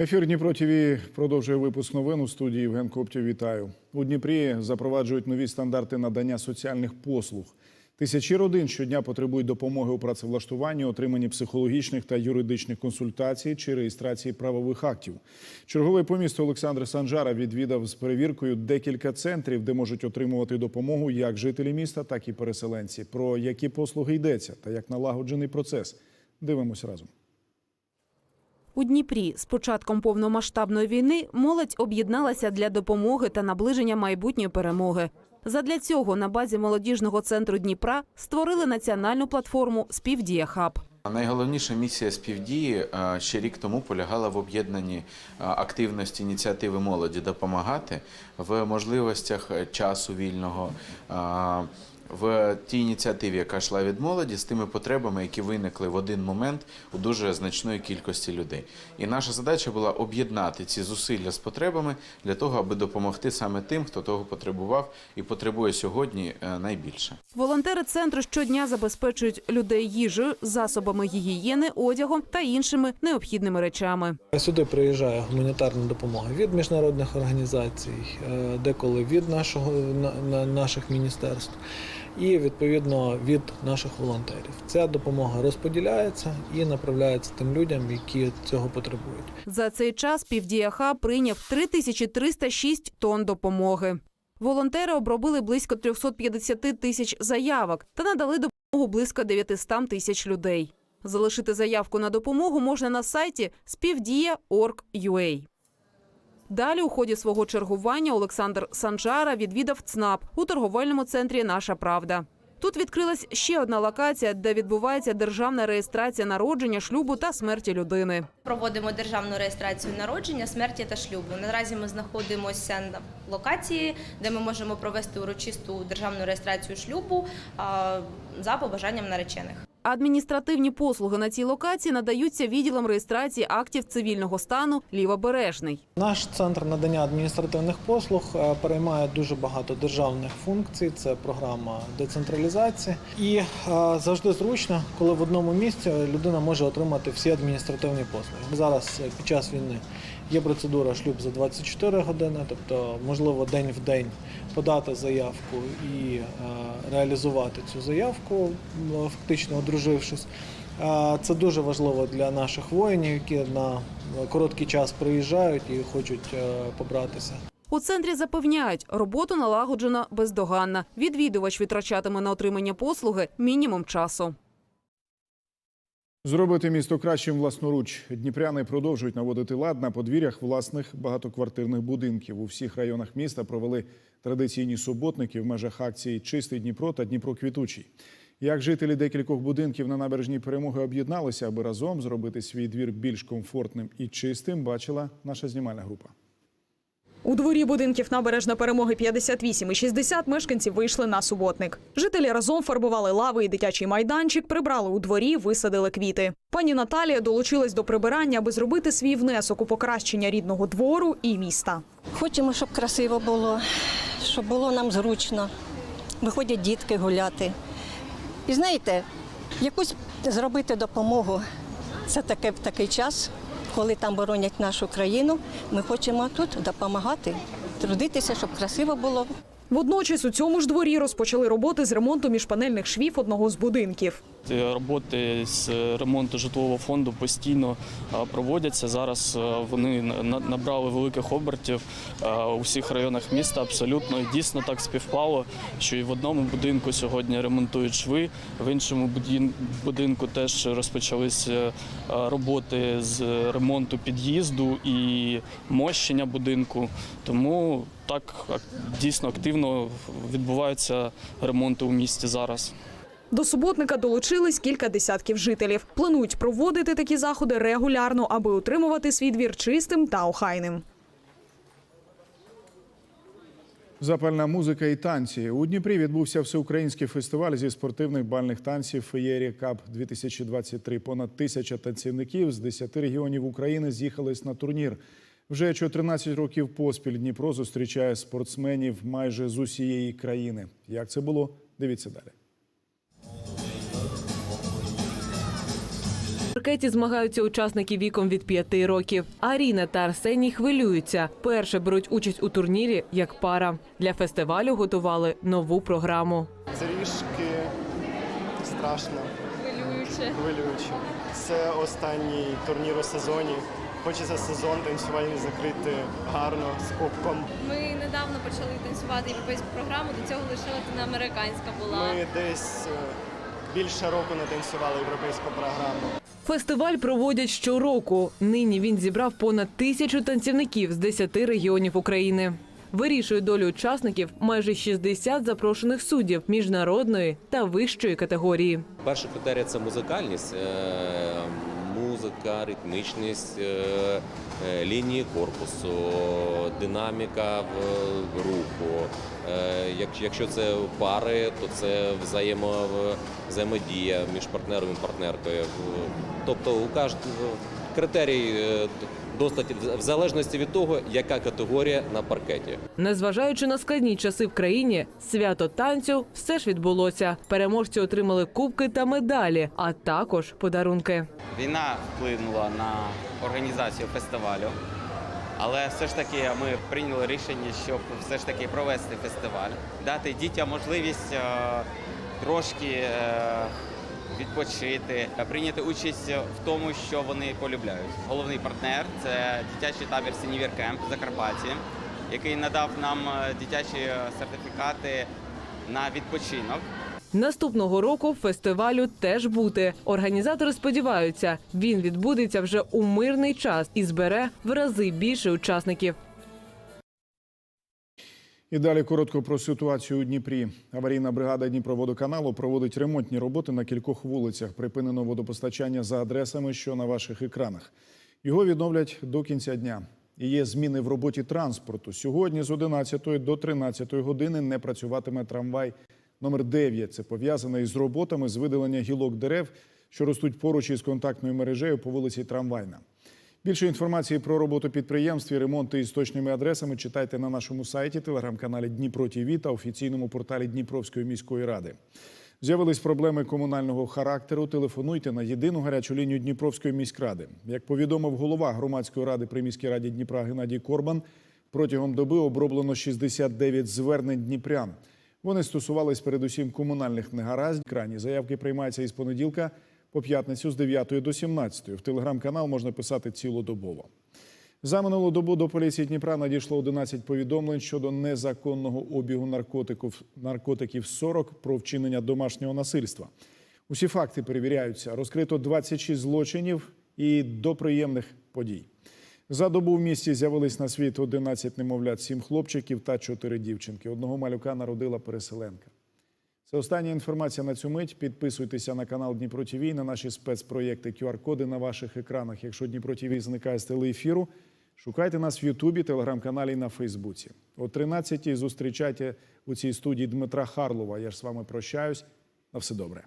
Ефір Дніпро продовжує випуск новин у студії Євген Коптів. Вітаю у Дніпрі. Запроваджують нові стандарти надання соціальних послуг. Тисячі родин щодня потребують допомоги у працевлаштуванні, отриманні психологічних та юридичних консультацій чи реєстрації правових актів. Черговий по Олександр Санжара відвідав з перевіркою декілька центрів, де можуть отримувати допомогу як жителі міста, так і переселенці. Про які послуги йдеться та як налагоджений процес. Дивимось разом. У Дніпрі з початком повномасштабної війни молодь об'єдналася для допомоги та наближення майбутньої перемоги. Задля цього на базі молодіжного центру Дніпра створили національну платформу Співдія Хаб. Найголовніша місія співдії е, ще рік тому полягала в об'єднанні е, активності ініціативи молоді допомагати в можливостях е, часу вільного. В тій ініціативі, яка йшла від молоді, з тими потребами, які виникли в один момент у дуже значної кількості людей. І наша задача була об'єднати ці зусилля з потребами для того, аби допомогти саме тим, хто того потребував і потребує сьогодні е, найбільше. Волонтери центру щодня забезпечують людей їжею, засобами гігієни, одягом та іншими необхідними речами. Сюди приїжджає гуманітарна допомога від міжнародних організацій, е, деколи від нашого на- на- наших міністерств і відповідно від наших волонтерів. Ця допомога розподіляється і направляється тим людям, які цього потребують. За цей час Півдія Хаб прийняв 3306 тонн допомоги. Волонтери обробили близько 350 тисяч заявок та надали допомогу близько 900 тисяч людей. Залишити заявку на допомогу можна на сайті співдія.org.ua. Далі у ході свого чергування Олександр Санжара відвідав ЦНАП у торговельному центрі Наша Правда. Тут відкрилась ще одна локація, де відбувається державна реєстрація народження, шлюбу та смерті людини. Проводимо державну реєстрацію народження, смерті та шлюбу. Наразі ми знаходимося на локації, де ми можемо провести урочисту державну реєстрацію шлюбу за побажанням наречених. Адміністративні послуги на цій локації надаються відділом реєстрації актів цивільного стану Лівобережний. Наш центр надання адміністративних послуг е, переймає дуже багато державних функцій. Це програма децентралізації, і е, завжди зручно, коли в одному місці людина може отримати всі адміністративні послуги. Зараз е, під час війни є процедура шлюб за 24 години, тобто можливо день в день подати заявку і е, реалізувати цю заявку, фактично одружившись. Це дуже важливо для наших воїнів, які на короткий час приїжджають і хочуть е, побратися. У центрі запевняють, роботу налагоджено бездоганно. Відвідувач витрачатиме на отримання послуги мінімум часу. Зробити місто кращим власноруч. Дніпряни продовжують наводити лад на подвір'ях власних багатоквартирних будинків. У всіх районах міста провели традиційні суботники в межах акції Чистий Дніпро та Дніпро Квітучий. Як жителі декількох будинків на набережній перемоги об'єдналися, аби разом зробити свій двір більш комфортним і чистим, бачила наша знімальна група. У дворі будинків набережна перемоги 58 і 60 мешканців вийшли на суботник. Жителі разом фарбували лави і дитячий майданчик, прибрали у дворі, висадили квіти. Пані Наталія долучилась до прибирання, аби зробити свій внесок у покращення рідного двору і міста. Хочемо, щоб красиво було, щоб було нам зручно. Виходять дітки гуляти. І знаєте, якусь зробити допомогу. Це таке в такий час, коли там боронять нашу країну. Ми хочемо тут допомагати, трудитися, щоб красиво було. Водночас у цьому ж дворі розпочали роботи з ремонту міжпанельних швів одного з будинків. Е, Роботи з ремонту житлового фонду постійно е, проводяться. Зараз е, вони на- набрали великих обертів у всіх районах міста. Абсолютно і дійсно так співпало, що і в одному будинку сьогодні ремонтують шви, в іншому будинку теж розпочалися роботи з ремонту під'їзду і мощення будинку. Тому так ак- дійсно активно відбуваються ремонти у місті зараз. До суботника долучились кілька десятків жителів. Планують проводити такі заходи регулярно, аби утримувати свій двір чистим та охайним. Запальна музика і танці у Дніпрі відбувся всеукраїнський фестиваль зі спортивних бальних танців Феєрі Кап 2023 Понад тисяча танцівників з 10 регіонів України з'їхались на турнір. Вже 14 років поспіль Дніпро зустрічає спортсменів майже з усієї країни. Як це було? Дивіться далі. Паркеті змагаються учасники віком від 5 років. Аріна та Арсеній хвилюються. Перше беруть участь у турнірі як пара. Для фестивалю готували нову програму. Трішки страшно. Хвилююче. Хвилююче. Це останній турнір у сезоні. Хочеться сезон танцювальний закрити гарно з кубком. Ми недавно почали танцювати європейську програму. До цього лише латиноамериканська була. Ми десь е, більше року не танцювали європейську програму. Фестиваль проводять щороку. Нині він зібрав понад тисячу танцівників з 10 регіонів України. Вирішує долю учасників майже 60 запрошених суддів міжнародної та вищої категорії. Перший критерій це музикальність, е, музика, ритмічність, е, е, лінії корпусу, динаміка в руху. Е, Якщо це пари, то це взаємо, взаємодія між партнером і партнеркою. Тобто у кожного критерій досить в залежності від того, яка категорія на паркеті. Незважаючи на складні часи в країні, свято танцю все ж відбулося. Переможці отримали кубки та медалі, а також подарунки. Війна вплинула на організацію фестивалю, але все ж таки ми прийняли рішення, щоб все ж таки провести фестиваль, дати дітям можливість е, трошки е, відпочити, е, прийняти участь в тому, що вони полюбляють. Головний партнер це дитячий табір Сінівір Кемп в Закарпатті, який надав нам е, дитячі сертифікати на відпочинок. Наступного року фестивалю теж бути. Організатори сподіваються, він відбудеться вже у мирний час і збере в рази більше учасників. І далі коротко про ситуацію у Дніпрі. Аварійна бригада Дніпроводоканалу проводить ремонтні роботи на кількох вулицях. Припинено водопостачання за адресами, що на ваших екранах. Його відновлять до кінця дня. І є зміни в роботі транспорту. Сьогодні з 11 до 13 години не працюватиме трамвай номер 9. Це пов'язане із роботами з видалення гілок дерев, що ростуть поруч із контактною мережею по вулиці Трамвайна. Більше інформації про роботу підприємств і ремонти із точними адресами читайте на нашому сайті, телеграм-каналі Дніпро ТІВІ та офіційному порталі Дніпровської міської ради. З'явились проблеми комунального характеру. Телефонуйте на єдину гарячу лінію Дніпровської міськради. Як повідомив голова громадської ради при міській раді Дніпра Геннадій Корбан, протягом доби оброблено 69 звернень дніпрян. Вони стосувались передусім комунальних негараздів. Крайні заявки приймаються із понеділка по п'ятницю з 9 до 17. В телеграм-канал можна писати цілодобово. За минулу добу до поліції Дніпра надійшло 11 повідомлень щодо незаконного обігу наркотиків, наркотиків 40 про вчинення домашнього насильства. Усі факти перевіряються. Розкрито 26 злочинів і до приємних подій. За добу в місті з'явились на світ 11 немовлят, 7 хлопчиків та 4 дівчинки. Одного малюка народила переселенка. Це остання інформація на цю мить. Підписуйтеся на канал Дніпро ТВ, на наші спецпроєкти QR-коди на ваших екранах. Якщо Дніпро ТВ зникає з телеефіру, шукайте нас в Ютубі, телеграм-каналі на Фейсбуці. О 13-й зустрічайте у цій студії Дмитра Харлова. Я ж з вами прощаюсь. На все добре.